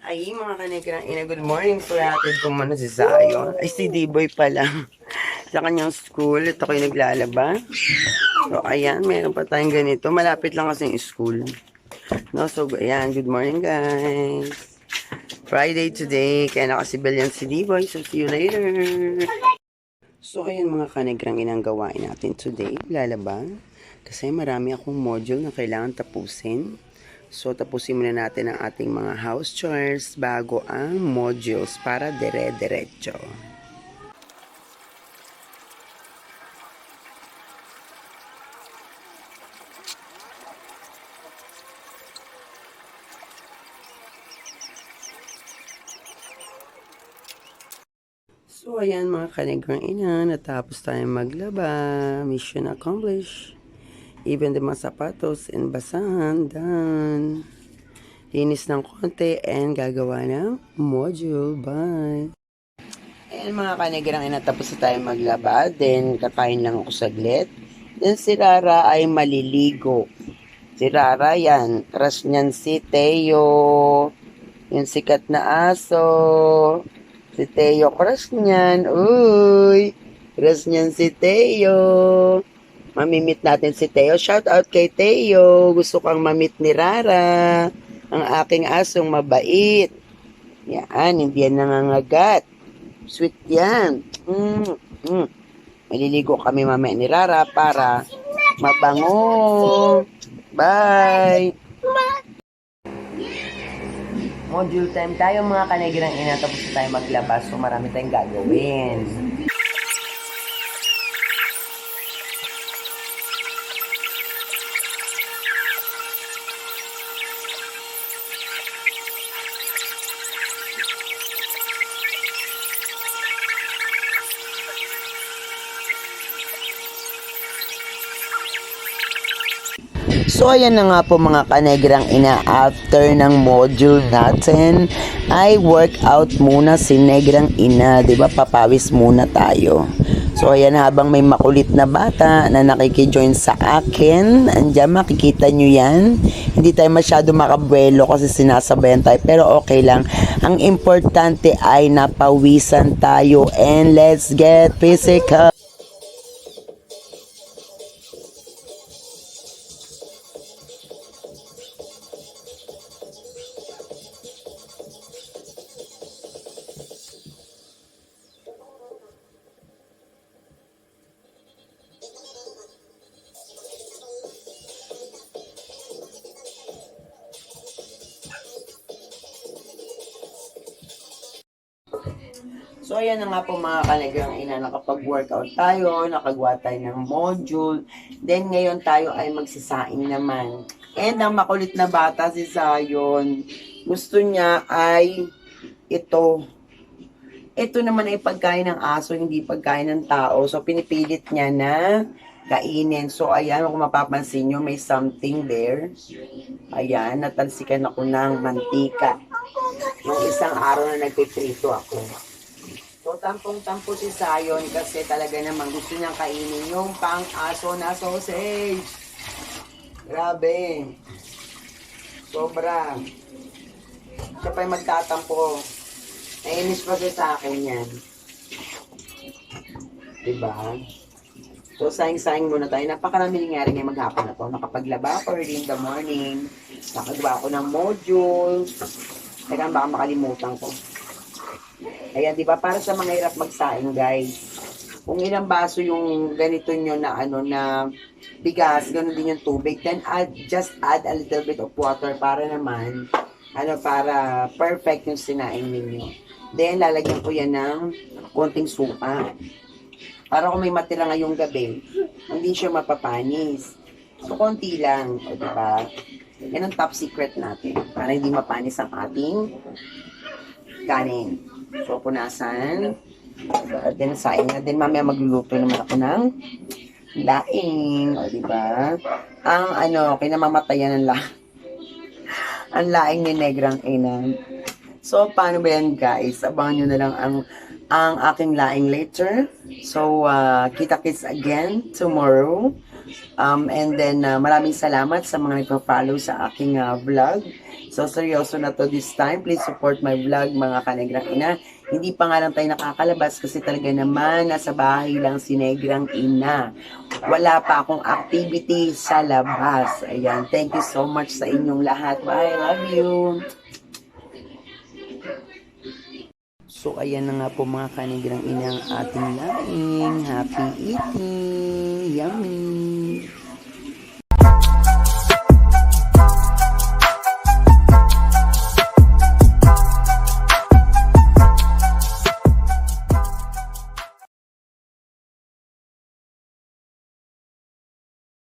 Ay, mga kanegrang ina, good morning po natin kung muna si Zion. Ay, si D-Boy pala. Sa kanyang school, ito kayo naglalaba. So, ayan, meron pa tayong ganito. Malapit lang kasi yung school. No, so, ayan, good morning guys. Friday today, kaya nakasibilyan si D-Boy. So, see you later. So, ayan mga kanegrang inang gawain natin today. Lalaba. Kasi marami akong module na kailangan tapusin. So, tapusin muna natin ang ating mga house chores bago ang modules para dire-diretso. So, ayan mga kanigrang ina, natapos tayong maglaba. Mission accomplished. Even the mga sapatos and basahan, done. Linis ng konti and gagawa ng module. Bye! Ayan mga kanigrang ina, tapos na tayong maglaba. Then, kakain lang ako saglit. Then, si Rara ay maliligo. Si Rara, yan. Crush niyan si Teo. Yung sikat na aso. Si Teo, crush niyan. Uy! Crush niyan si Teo. Mamimit natin si Teo. Shout out kay Teo. Gusto kang mamit ni Rara. Ang aking asong mabait. Yan, hindi yan nangangagat. Sweet yan. Mm, mm. Maliligo kami mamaya ni Rara para mabango. Bye! Module time tayo mga kanegirang ina tapos tayo maglabas so marami tayong gagawin. So ayan na nga po mga kanegrang ina after ng module natin ay workout muna si negrang ina, 'di ba? Papawis muna tayo. So ayan habang may makulit na bata na nakikijoin sa akin, andiyan makikita nyo yan. Hindi tayo masyado makabuelo kasi sinasabayan tayo pero okay lang. Ang importante ay napawisan tayo and let's get physical. So, ayan na nga po mga kanigang ina, nakapag-workout tayo, nakagawa tayo ng module. Then, ngayon tayo ay magsisaing naman. And ang makulit na bata si Zion, gusto niya ay ito. Ito naman ay pagkain ng aso, hindi pagkain ng tao. So, pinipilit niya na kainin. So, ayan, kung mapapansin nyo, may something there. Ayan, natalsikan ako ng mantika. Yung isang araw na nagpiprito ako. Tampong-tampo si Zion kasi talaga naman gusto niyang kainin yung pang-aso na sausage. Grabe. Sobra. Siya pa yung magtatampo. Nainis pa siya sa akin yan. Diba? So, sayang-sayang muna tayo. Napakarami nangyari ngayong maghapon na to. Nakapaglaba ako early in the morning. Nakagawa ako ng module. Teka, baka makalimutan ko. Ayan, di ba? Para sa mga hirap magsaing, guys. Kung ilang baso yung ganito nyo na ano na bigas, ganun din yung tubig. Then add, just add a little bit of water para naman, ano, para perfect yung sinaing ninyo. Then, lalagyan ko yan ng konting suka. Para kung may matira ngayong gabi, hindi siya mapapanis. So, konti lang. O, diba? Yan ang top secret natin. Para hindi mapanis ang ating kanin. So, punasan. At then, saing na din. Mamaya magluluto naman ako ng laing. O, diba? Ang, ano, kinamamatayan ng la ang laing ni Negrang Inang. So, paano ba yan, guys? Abangan nyo na lang ang ang aking laing later. So, uh, kita-kits again tomorrow. Um, and then, uh, maraming salamat sa mga nagpa-follow sa aking uh, vlog. So, seryoso na to this time. Please support my vlog, mga kanegrang ina. Hindi pa nga lang tayo nakakalabas kasi talaga naman nasa bahay lang si Negrang Ina. Wala pa akong activity sa labas. Ayan, thank you so much sa inyong lahat. Bye, love you. So, ayan na nga po mga kanigrang ina ang ating laing. Happy eating! Yummy!